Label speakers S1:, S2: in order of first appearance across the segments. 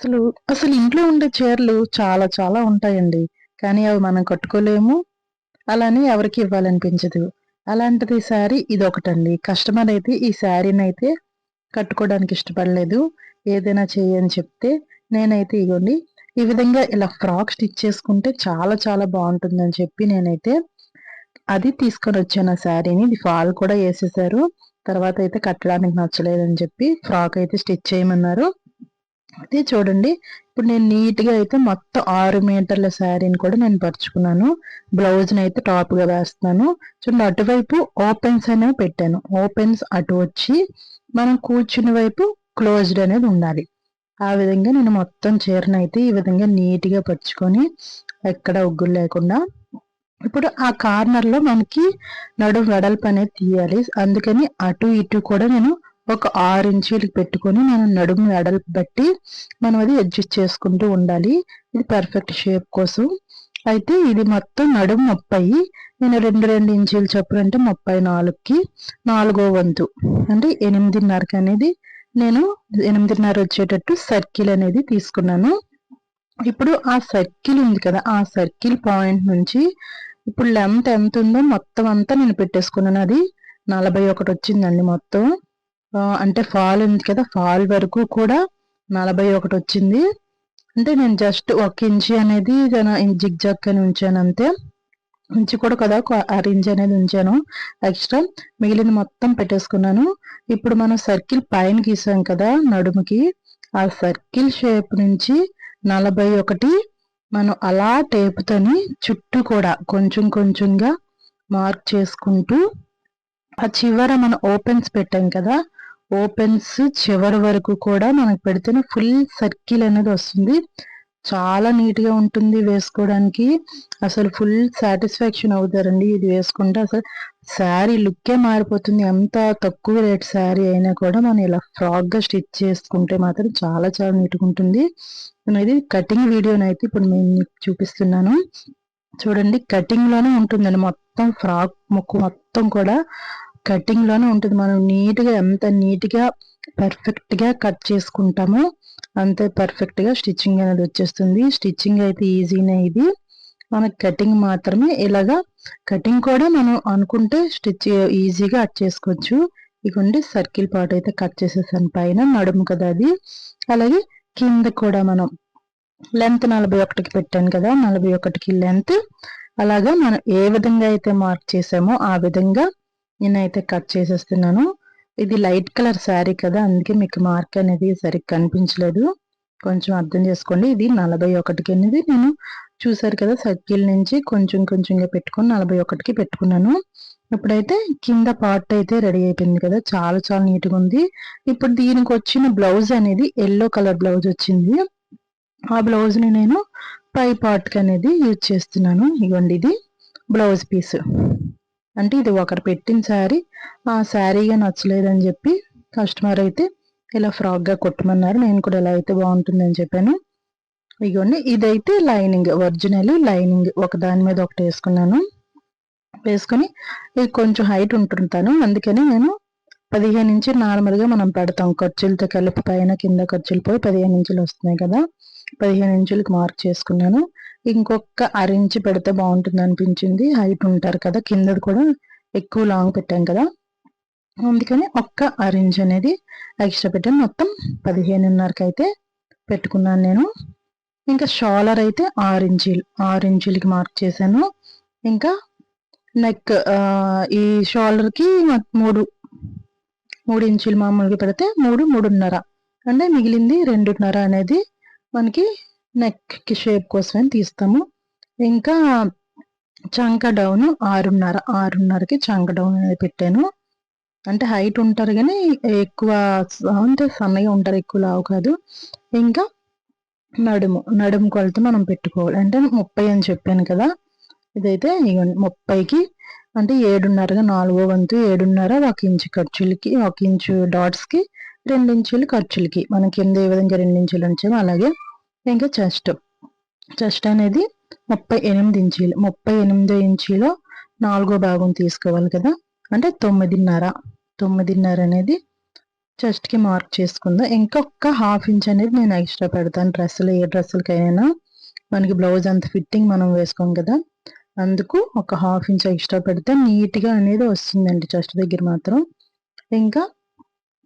S1: అసలు అసలు ఇంట్లో ఉండే చీరలు చాలా చాలా ఉంటాయండి. కానీ అవి మనం కట్టుకోలేము. అలానే ఎవరికి ఇవ్వాలనిపించదు. అలాంటిది శారీ ఇది ఒకటండి కస్టమర్ అయితే ఈ శారీని అయితే కట్టుకోవడానికి ఇష్టపడలేదు. ఏదైనా చేయని చెప్తే నేనైతే ఇగోండి. ఈ విధంగా ఇలా ఫ్రాక్ స్టిచ్ చేసుకుంటే చాలా చాలా బాగుంటుందని చెప్పి నేనైతే అది తీసుకొని వచ్చాను ఆ శారీని. ఇది ఫాల్ కూడా వేసేసారు. తర్వాత అయితే కట్టడానికి నచ్చలేదని చెప్పి ఫ్రాక్ అయితే స్టిచ్ చేయమన్నారు. అయితే చూడండి ఇప్పుడు నేను నీట్గా అయితే మొత్తం ఆరు మీటర్ల శారీని కూడా నేను పరుచుకున్నాను. బ్లౌజ్ని అయితే టాప్గా వేస్తున్నాను. చూడండి అటువైపు ఓపెన్స్ అనేవి పెట్టాను. ఓపెన్స్ అటు వచ్చి మనం కూర్చుని వైపు క్లోజ్డ్ అనేది ఉండాలి. ఆ విధంగా నేను మొత్తం చీరను అయితే ఈ విధంగా నీట్గా పరుచుకొని ఎక్కడ ఉగ్గులు లేకుండా ఇప్పుడు ఆ కార్నర్లో మనకి నడుం వెడల్పు అనేది తీయాలి. అందుకని అటు ఇటు కూడా నేను ఒక ఆరు ఇంచులకి పెట్టుకొని నేను నడుము వెడల్పు బట్టి మనం అది అడ్జస్ట్ చేసుకుంటూ ఉండాలి. ఇది పర్ఫెక్ట్ షేప్ కోసం. అయితే ఇది మొత్తం నడుము ముప్పై. నేను రెండు రెండు ఇంచుల చొప్పున అంటే ముప్పై నాలుగుకి నాలుగో వంతు. అంటే ఎనిమిదిన్నరకి అనేది నేను ఎనిమిదిన్నర వచ్చేటట్టు సర్కిల్ అనేది తీసుకున్నాను. ఇప్పుడు ఆ సర్కిల్ ఉంది కదా ఆ సర్కిల్ పాయింట్ నుంచి ఇప్పుడు లెంత్ ఎంత ఉందో మొత్తం అంతా నేను పెట్టేసుకున్నాను. అది నలభై ఒకటి వచ్చిందండి మొత్తం. అంటే ఫాల్ ఉంది కదా ఫాల్ వరకు కూడా నలభై ఒకటి వచ్చింది. అంటే నేను జస్ట్ ఒక ఇంచి అనేది జిగ్ జగ్ అని ఉంచాను అంతే. ఇంచి కూడా కదా అర ఇంచ్ అనేది ఉంచాను ఎక్స్ట్రా మిగిలిన మొత్తం పెట్టేసుకున్నాను. ఇప్పుడు మనం సర్కిల్ పైన గీసాం కదా నడుముకి. ఆ సర్కిల్ షేప్ నుంచి నలభై ఒకటి మనం అలా టేపుతోని చుట్టూ కూడా కొంచెం కొంచెంగా మార్క్ చేసుకుంటూ ఆ చివర మనం ఓపెన్స్ పెట్టాం కదా ఓపెన్స్ చివరి వరకు కూడా మనకు పెడితేనే ఫుల్ సర్కిల్ అనేది వస్తుంది. చాలా నీట్గా ఉంటుంది వేసుకోవడానికి. అసలు ఫుల్ సాటిస్ఫాక్షన్ అవుతారండి ఇది వేసుకుంటే. అసలు శారీ లుక్కే మారిపోతుంది. ఎంత తక్కువ రేట్ శారీ అయినా కూడా మనం ఇలా ఫ్రాక్గా స్టిచ్ చేసుకుంటే మాత్రం చాలా చాలా నీట్గా ఉంటుంది. ఇది కటింగ్ వీడియోనైతే ఇప్పుడు నేను చూపిస్తున్నాను. చూడండి కటింగ్లోనే ఉంటుందండి. మొత్తం ఫ్రాక్ ముక్కు మొత్తం కూడా కటింగ్లోనే ఉంటుంది. మనం నీట్గా ఎంత నీట్గా పర్ఫెక్ట్గా కట్ చేసుకుంటామో అంతే పర్ఫెక్ట్గా స్టిచ్చింగ్ అనేది వచ్చేస్తుంది. స్టిచ్చింగ్ అయితే ఈజీనే ఇది. మనకి కటింగ్ మాత్రమే ఇలాగా కటింగ్ కూడా మనం అనుకుంటే స్టిచ్ ఈజీగా కట్ చేసుకోవచ్చు. ఇదిగోండి సర్కిల్ పార్ట్ అయితే కట్ చేసేసాను. పైన నడుము కదా అది. అలాగే కింద కూడా మనం లెంత్ నలభై ఒకటికి పెట్టాను కదా నలభై ఒకటికి లెంత్ అలాగా మనం ఏ విధంగా అయితే మార్క్ చేసామో ఆ విధంగా నేనైతే కట్ చేసేస్తున్నాను. ఇది లైట్ కలర్ శారీ కదా అందుకే మీకు మార్క్ అనేది సరిగ్గా కనిపించలేదు. కొంచెం అర్థం చేసుకోండి. ఇది నలభై ఒకటికి అనేది నేను చూసారు కదా సర్కిల్ నుంచి కొంచెం కొంచెంగా పెట్టుకొని నలభై ఒకటికి పెట్టుకున్నాను. ఇప్పుడైతే కింద పార్ట్ అయితే రెడీ అయిపోయింది కదా చాలా చాలా నీట్గా ఉంది. ఇప్పుడు దీనికి వచ్చిన బ్లౌజ్ అనేది ఎల్లో కలర్ బ్లౌజ్ వచ్చింది. ఆ బ్లౌజ్ని నేను పై పార్ట్కి అనేది యూజ్ చేస్తున్నాను. ఇవ్వండి ఇది బ్లౌజ్ పీస్. అంటే ఇది ఒకరు పెట్టిన శారీ. ఆ శారీగా నచ్చలేదని చెప్పి కస్టమర్ అయితే ఇలా ఫ్రాక్గా కొట్టమన్నారు. నేను కూడా ఇలా అయితే బాగుంటుందని చెప్పాను. ఇగోండి ఇదైతే లైనింగ్ ఒరిజినల్ లైనింగ్. ఒక దాని మీద ఒకటి వేసుకున్నాను. వేసుకొని ఇది కొంచెం హైట్ ఉంటుంటాను. అందుకని నేను పదిహేను ఇంచు నార్మల్గా మనం పెడతాం. ఖర్చులతో కలిపి పైన కింద ఖర్చులు పోయి పదిహేను ఇంచులు వస్తున్నాయి కదా. పదిహేను ఇంచులకు మార్క్ చేసుకున్నాను. ఇంకొక అరేంజ్ పెడితే బాగుంటుంది అనిపించింది. హైట్ ఉంటారు కదా కింద కూడా ఎక్కువ లాంగ్ పెట్టాం కదా. అందుకని ఒక్క అరేంజ్ అనేది ఎక్స్ట్రా పెట్టాను మొత్తం పదిహేనున్నరకి అయితే పెట్టుకున్నాను నేను. ఇంకా షాలర్ అయితే ఆరు ఇంచీలు ఆరు ఇంచులకి మార్క్ చేశాను. ఇంకా నెక్ ఈ షోల్డర్కి మూడు మూడు ఇంచులు మామూలుగా పెడితే మూడు మూడున్నర. అంటే మిగిలింది రెండున్నర అనేది మనకి నెక్కి షేప్ కోసమని తీస్తాము. ఇంకా చంక డౌన్ ఆరున్నర ఆరున్నరకి చంక డౌన్ అనేది పెట్టాను. అంటే హైట్ ఉంటారు కానీ ఎక్కువ అంటే సన్నగా ఉంటారు ఎక్కువ లావు కాదు. ఇంకా నడుము నడుము కొలత మనం పెట్టుకోవాలి. అంటే ముప్పై అని చెప్పాను కదా. ఇదైతే ముప్పైకి అంటే ఏడున్నరగా నాలుగో వంతు ఏడున్నర ఒక ఇంచు ఖర్చులకి ఒక ఇంచు డాట్స్కి రెండు ఇంచులు ఖర్చులకి. మనకి కింద ఏ విధంగా రెండు ఇంచులు ఉంచామో అలాగే ఇంకా చెస్ట్ చెస్ట్ అనేది ముప్పై ఎనిమిది ఇంచీలు ముప్పై ఎనిమిదో ఇంచీలో నాలుగో భాగం తీసుకోవాలి కదా అంటే తొమ్మిదిన్నర తొమ్మిదిన్నర అనేది చెస్ట్‌కి మార్క్ చేసుకుందాం. ఇంకొక హాఫ్ ఇంచ్ అనేది నేను ఎక్స్‌ట్రా పెడతాను. డ్రెస్సులు ఏ డ్రెస్సులకైనా మనకి బ్లౌజ్ అంత ఫిట్టింగ్ మనం వేసుకోం కదా! అందుకు ఒక హాఫ్ ఇంచ్ ఎక్స్‌ట్రా పెడితే నీట్‌గా అనేది వస్తుందండి చెస్ట్ దగ్గర మాత్రం. ఇంకా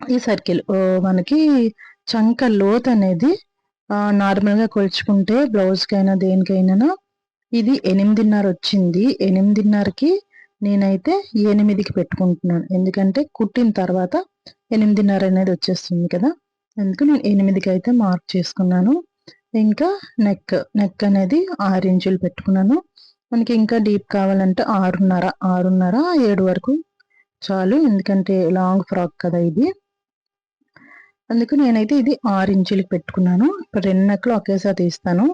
S1: ఈ సర్కిల్ మనకి చంక లోత్ అనేది నార్మల్‌గా కొలుచుకుంటే బ్లౌజ్‌కైనా దేనికైనా ఇది ఎనిమిదిన్నర వచ్చింది. ఎనిమిదిన్నరకి నేనైతే ఎనిమిదికి పెట్టుకుంటున్నాను. ఎందుకంటే కుట్టిన తర్వాత ఎనిమిదిన్నర అనేది వచ్చేస్తుంది కదా! అందుకు నేను ఎనిమిదికి అయితే మార్క్ చేసుకున్నాను. ఇంకా నెక్, నెక్ అనేది ఆరు ఇంచులు పెట్టుకున్నాను. మనకి ఇంకా డీప్ కావాలంటే ఆరున్నర, ఆరున్నర, ఏడు వరకు చాలు. ఎందుకంటే లాంగ్ ఫ్రాక్ కదా ఇది. అందుకు నేనైతే ఇది ఆరు ఇంచులకి పెట్టుకున్నాను. ఇప్పుడు రెండు నెక్లు ఒకేసారి తీస్తాను.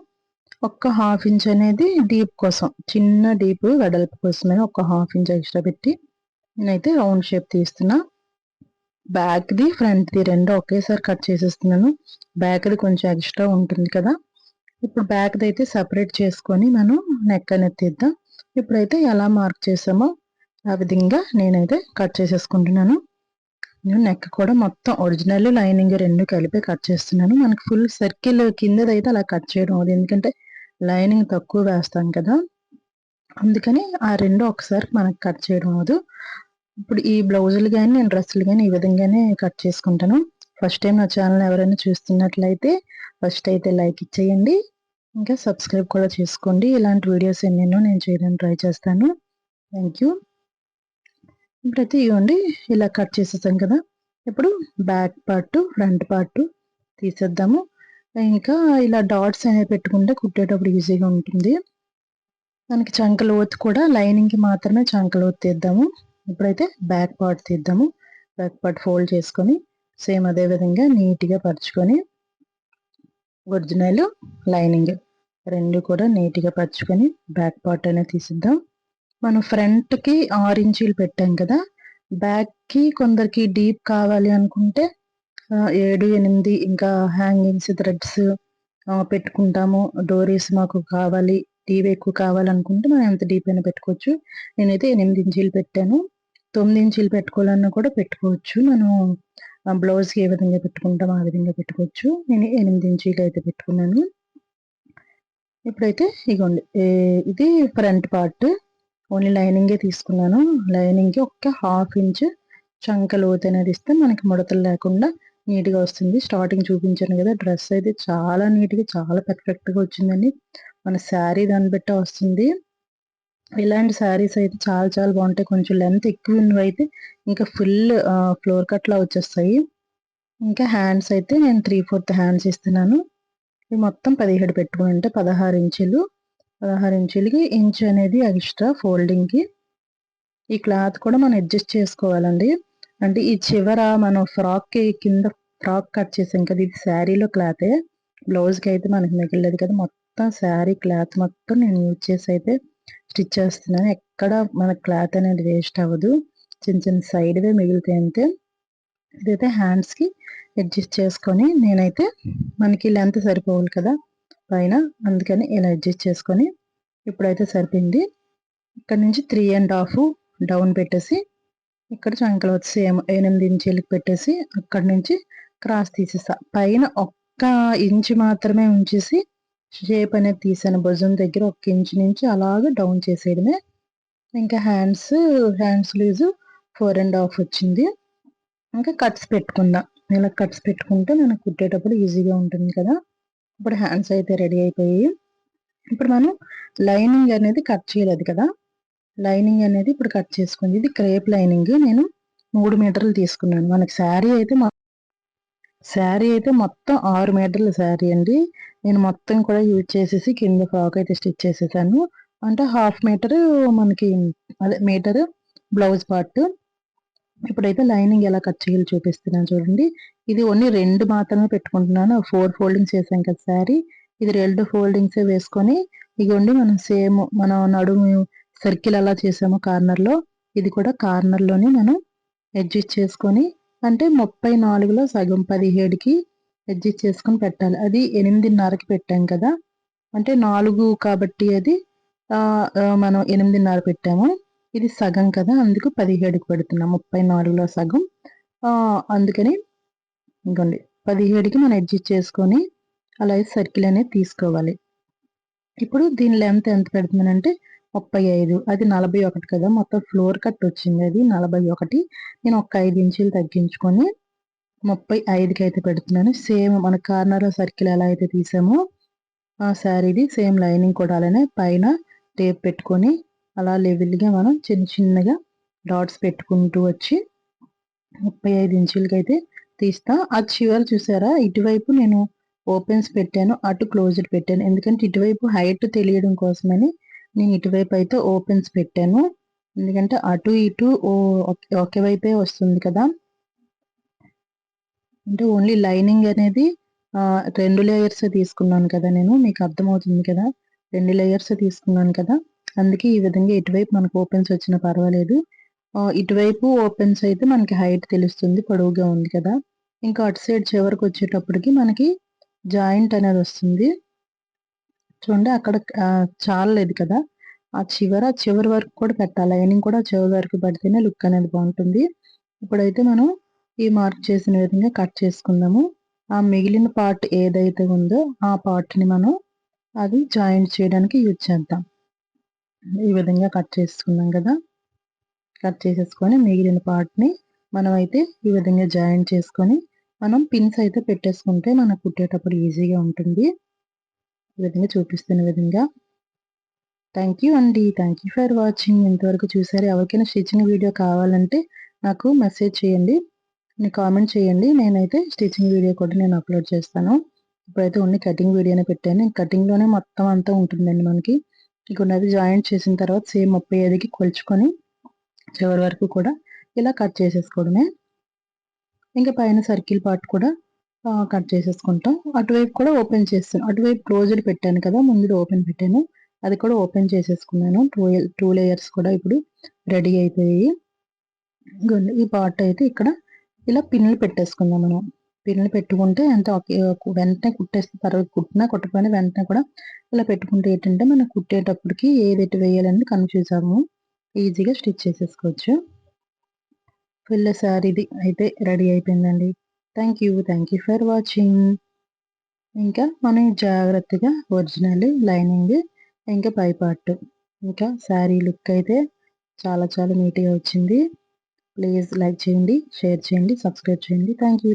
S1: ఒక్క హాఫ్ ఇంచ్ అనేది డీప్ కోసం చిన్న డీప్ వెడల్పు కోసమే ఒక హాఫ్ ఇంచ్ ఎక్స్ట్రా పెట్టి నేనైతే రౌండ్ షేప్ తీస్తున్నా. బ్యాక్ది ఫ్రంట్ది రెండు ఒకేసారి కట్ చేసేస్తున్నాను. బ్యాక్ది కొంచెం ఎక్స్ట్రా ఉంటుంది కదా. ఇప్పుడు బ్యాక్ది అయితే సపరేట్ చేసుకొని మనం నెక్ అనేది తీద్దాం. ఇప్పుడైతే ఎలా మార్క్ చేసామో ఆ విధంగా నేనైతే కట్ చేసేసుకుంటున్నాను. నేను నెక్ కూడా మొత్తం ఒరిజినల్ లైనింగ్ రెండు కలిపి కట్ చేస్తున్నాను. మనకు ఫుల్ సర్కిల్ కిందదైతే అలా కట్ చేయడం అవుతుంది ఎందుకంటే లైనింగ్ తక్కువ వేస్తాం కదా. అందుకని ఆ రెండు ఒకసారి మనకు కట్ చేయడం అవదు ఇప్పుడు ఈ బ్లౌజులు కానీ నేను డ్రెస్సులు కానీ ఈ విధంగానే కట్ చేసుకుంటాను. ఫస్ట్ టైం నా ఛానల్ ఎవరైనా చూస్తున్నట్లయితే ఫస్ట్ అయితే లైక్ ఇచ్చేయండి. ఇంకా సబ్స్క్రైబ్ కూడా చేసుకోండి. ఇలాంటి వీడియోస్ ఎన్నెన్నో నేను చేయడానికి ట్రై చేస్తాను. థ్యాంక్ యూ ఇప్పుడైతే ఇవ్వండి ఇలా కట్ చేసేసాం కదా. ఇప్పుడు బ్యాక్ పార్ట్ ఫ్రంట్ పార్ట్ తీసేద్దాము. ఇంకా ఇలా డాట్స్ అనేవి పెట్టుకుంటే కుట్టేటప్పుడు ఈజీగా ఉంటుంది. మనకి చంకలోతు కూడా లైనింగ్కి మాత్రమే చంకలోతు తీద్దాము. ఇప్పుడైతే బ్యాక్ పార్ట్ తీద్దాము. బ్యాక్ పార్ట్ ఫోల్డ్ చేసుకొని సేమ్ అదే విధంగా నీట్గా పరుచుకొని ఒరిజినల్ లైనింగ్ రెండు కూడా నీట్గా పరుచుకొని బ్యాక్ పార్ట్ అనేది తీసిద్దాం. మనం ఫ్రంట్కి ఆరు ఇంచీలు పెట్టాం కదా బ్యాక్కి కొందరికి డీప్ కావాలి అనుకుంటే ఏడు ఎనిమిది ఇంకా హ్యాంగింగ్స్ థ్రెడ్స్ పెట్టుకుంటాము. డోరీస్ మాకు కావాలి డీప్ ఎక్కువ కావాలనుకుంటే మనం ఎంత డీప్ అయినా పెట్టుకోవచ్చు. నేనైతే ఎనిమిది ఇంచీలు పెట్టాను. తొమ్మిది ఇంచీలు పెట్టుకోవాలన్నా కూడా పెట్టుకోవచ్చు. మనం బ్లౌజ్కి ఏ విధంగా పెట్టుకుంటాం ఆ విధంగా పెట్టుకోవచ్చు. నేను ఎనిమిది ఇంచీలు అయితే పెట్టుకున్నాను. ఇప్పుడైతే ఇగోండి ఇది ఫ్రంట్ పార్ట్ ఓన్లీ లైనింగే తీసుకున్నాను. లైనింగ్కి ఒక హాఫ్ ఇంచ్ చంక లోతు అనేది ఇస్తే మనకి ముడతలు లేకుండా నీట్గా వస్తుంది. స్టార్టింగ్ చూపించాను కదా డ్రెస్ అయితే చాలా నీట్గా చాలా పర్ఫెక్ట్గా వచ్చిందండి. మన శారీ దాన్ని బట్టే వస్తుంది. ఇలాంటి శారీస్ అయితే చాలా చాలా బాగుంటాయి. కొంచెం లెంత్ ఎక్కువ ఉన్నవి అయితే ఇంకా ఫుల్ ఫ్లోర్ కట్లా వచ్చేస్తాయి. ఇంకా హ్యాండ్స్ అయితే నేను త్రీ ఫోర్త్ హ్యాండ్స్ ఇస్తున్నాను. ఇవి మొత్తం పదిహేడు పెట్టుకుని అంటే పదహారు ఇంచులు. పదహారు ఇంచులకి ఇంచ్ అనేది ఎక్స్ట్రా ఫోల్డింగ్కి ఈ క్లాత్ కూడా మనం అడ్జస్ట్ చేసుకోవాలండి. అంటే ఈ చివర మనం ఫ్రాక్కి కింద ఫ్రాక్ కట్ చేసాం కదా ఇది శారీలో క్లాతే బ్లౌజ్కి అయితే మనకి మిగిలేదు కదా మొత్తం శారీ క్లాత్ మొత్తం నేను యూజ్ చేసి అయితే స్టిచ్ చేస్తున్నాను. ఎక్కడ మన క్లాత్ అనేది వేస్ట్ అవ్వదు. చిన్న చిన్న సైడ్వే మిగులుతాయి అంతే. ఇదైతే హ్యాండ్స్కి అడ్జస్ట్ చేసుకొని నేనైతే మనకి లెంత్ సరిపోవాలి కదా. పైన అందుకని ఇలా అడ్జస్ట్ చేసుకొని ఇప్పుడైతే సరిపోయింది. ఇక్కడ నుంచి త్రీ అండ్ హాఫ్ డౌన్ పెట్టేసి ఇక్కడ చంకలు వచ్చి సేమ్ ఎనిమిది ఇంచీలకు పెట్టేసి అక్కడ నుంచి క్రాస్ తీసేస్తా. పైన ఒక్క ఇంచు మాత్రమే ఉంచేసి షేప్ అనేది తీసాను. భుజం దగ్గర ఒక్క ఇంచు నుంచి అలాగే డౌన్ చేసేయడమే. ఇంకా hands hands loose four and half వచ్చింది. ఇంకా కట్స్ పెట్టుకుందాం ఇలా కట్స్ పెట్టుకుంటే మనకు కుట్టేటప్పుడు ఈజీగా ఉంటుంది కదా. ఇప్పుడు హ్యాండ్స్ అయితే రెడీ అయిపోయి ఇప్పుడు మనం లైనింగ్ అనేది కట్ చేయలేదు కదా. లైనింగ్ అనేది ఇప్పుడు కట్ చేసుకుంది ఇది క్రేప్ లైనింగ్ నేను మూడు మీటర్లు తీసుకున్నాను. మనకి శారీ అయితే శారీ అయితే మొత్తం ఆరు మీటర్ల శారీ అండి. నేను మొత్తం కూడా యూజ్ చేసేసి కింద ఫ్రాక్ అయితే స్టిచ్ చేసేసాను. అంటే హాఫ్ మీటర్ మనకి అదే మీటర్ బ్లౌజ్ పార్ట్ ఇప్పుడైతే లైనింగ్ ఎలా కట్ చేయాలి చూపిస్తున్నాను చూడండి. ఇది ఓన్లీ రెండు మాత్రమే పెట్టుకుంటున్నాను. ఫోర్ ఫోల్డింగ్స్ వేసాం కదా శారీ ఇది రెండు ఫోల్డింగ్స్ వేసుకొని ఇగోండి మనం సేమ్ మనం నడుము సర్కిల్ అలా చేసాము కార్నర్లో ఇది కూడా కార్నర్లోనే మనం అడ్జస్ట్ చేసుకొని అంటే ముప్పై నాలుగులో సగం పదిహేడుకి అడ్జస్ట్ చేసుకొని పెట్టాలి. అది ఎనిమిదిన్నరకి పెట్టాం కదా. అంటే నాలుగు కాబట్టి అది మనం ఎనిమిదిన్నర పెట్టాము. ఇది సగం కదా అందుకు పదిహేడుకి పెడుతున్నాం ముప్పై నాలుగులో సగం. అందుకని ఇంకోండి పదిహేడుకి మనం అడ్జస్ట్ చేసుకొని అలాగే సర్కిల్ అనేది తీసుకోవాలి. ఇప్పుడు దీని లెంత్ ఎంత పెడుతున్నానంటే ముప్పై ఐదు అది నలభై ఒకటి కదా మొత్తం ఫ్లోర్ కట్ వచ్చింది అది నలభై ఒకటి. నేను ఒక ఐదు ఇంచులు తగ్గించుకొని ముప్పై ఐదుకి అయితే పెడుతున్నాను. సేమ్ మన కార్నర్ సర్కిల్ ఎలా అయితే తీసామో ఆ శారీది సేమ్ లైనింగ్ కూడా అలానే పైన టేప్ పెట్టుకొని అలా లెవెల్గా మనం చిన్న చిన్నగా డాట్స్ పెట్టుకుంటూ వచ్చి ముప్పై ఐదు ఇంచులకి అయితే తీస్తా. ఆ చివరి చూసారా? ఇటువైపు నేను ఓపెన్స్ పెట్టాను అటు క్లోజ్డ్ పెట్టాను. ఎందుకంటే ఇటువైపు హైట్ తెలియడం కోసమని నేను ఇటువైపు అయితే ఓపెన్స్ పెట్టాను. ఎందుకంటే అటు ఇటు ఒకే వైపే వస్తుంది కదా. అంటే ఓన్లీ లైనింగ్ అనేది రెండు లేయర్స్ తీసుకున్నాను కదా నేను. మీకు అర్థమవుతుంది కదా? రెండు లేయర్స్ తీసుకున్నాను కదా. అందుకే ఈ విధంగా ఇటువైపు మనకు ఓపెన్స్ వచ్చినా పర్వాలేదు. ఇటువైపు ఓపెన్స్ అయితే మనకి హైట్ తెలుస్తుంది పొడవుగా ఉంది కదా. ఇంకా అటు సైడ్ చివరికి వచ్చేటప్పటికి మనకి జాయింట్ అనేది వస్తుంది. చూడండి అక్కడ చాలలేదు కదా. ఆ చివర చివరి వరకు కూడా పెట్టాలి. లైనింగ్ కూడా చివరి వరకు పడితేనే లుక్ అనేది బాగుంటుంది. ఇప్పుడైతే మనం ఈ మార్క్ చేసిన విధంగా కట్ చేసుకుందాము. ఆ మిగిలిన పార్ట్ ఏదైతే ఉందో ఆ పార్ట్ని మనం అది జాయింట్ చేయడానికి యూజ్ చేద్దాం. ఈ విధంగా కట్ చేసుకున్నాం కదా. కట్ చేసేసుకొని మిగిలిన పార్ట్ని మనం అయితే ఈ విధంగా జాయిన్ చేసుకొని మనం పిన్స్ అయితే పెట్టేసుకుంటే మనకు కుట్టేటప్పుడు ఈజీగా ఉంటుంది. ఈ విధంగా చూపిస్తున్న విధంగా. థ్యాంక్ యూ అండి. థ్యాంక్ యూ ఫర్ వాచింగ్ ఇంతవరకు చూసారు. ఎవరికైనా స్టిచ్చింగ్ వీడియో కావాలంటే నాకు మెసేజ్ చేయండి. కామెంట్ చేయండి. నేనైతే స్టిచ్చింగ్ వీడియో కూడా నేను అప్లోడ్ చేస్తాను. ఇప్పుడైతే ఓన్లీ కటింగ్ వీడియోనే పెట్టాను. కటింగ్లోనే మొత్తం అంతా ఉంటుందండి మనకి. ఇక అది జాయింట్ చేసిన తర్వాత సేమ్ ముప్పై ఐదుకి కొలుచుకొని చివరి వరకు కూడా ఇలా కట్ చేసేసుకోవడమే. ఇంకా పైన సర్కిల్ పార్ట్ కూడా కట్ చేసేసుకుంటాం. అటువైపు కూడా ఓపెన్ చేస్తాను. అటువైపు క్లోజ్డ్ పెట్టాను కదా ముందు ఓపెన్ పెట్టాను. అది కూడా ఓపెన్ చేసేసుకున్నాను. టూ టూ లేయర్స్ కూడా ఇప్పుడు రెడీ అయిపోయాయి. ఈ పార్ట్ అయితే ఇక్కడ ఇలా పిన్నులు పెట్టేసుకుందాం మనం. పిన్నులు పెట్టుకుంటే అంటే వెంటనే కుట్టేస్తే తర్వాత కుట్టినా కుట్టకపోయినా వెంటనే కూడా ఇలా పెట్టుకుంటే ఏంటంటే మనం కుట్టేటప్పటికి ఏది ఎటు వేయాలని కన్ఫ్యూజ్ అవ్వము ఈజీగా స్టిచ్ చేసేసుకోవచ్చు. ఫుల్ శారీది అయితే రెడీ అయిపోయిందండి. Thank you thank you for watching. ఇంకా మనం జాగ్రత్తగా ఒరిజినల్ లైనింగ్ ఇంకా పై పార్ట్ ఇంకా శారీ లుక్ అయితే చాలా చాలా నీట్గా వచ్చింది. ప్లీజ్ లైక్ చేయండి షేర్ చేయండి సబ్స్క్రైబ్ చేయండి. Thank you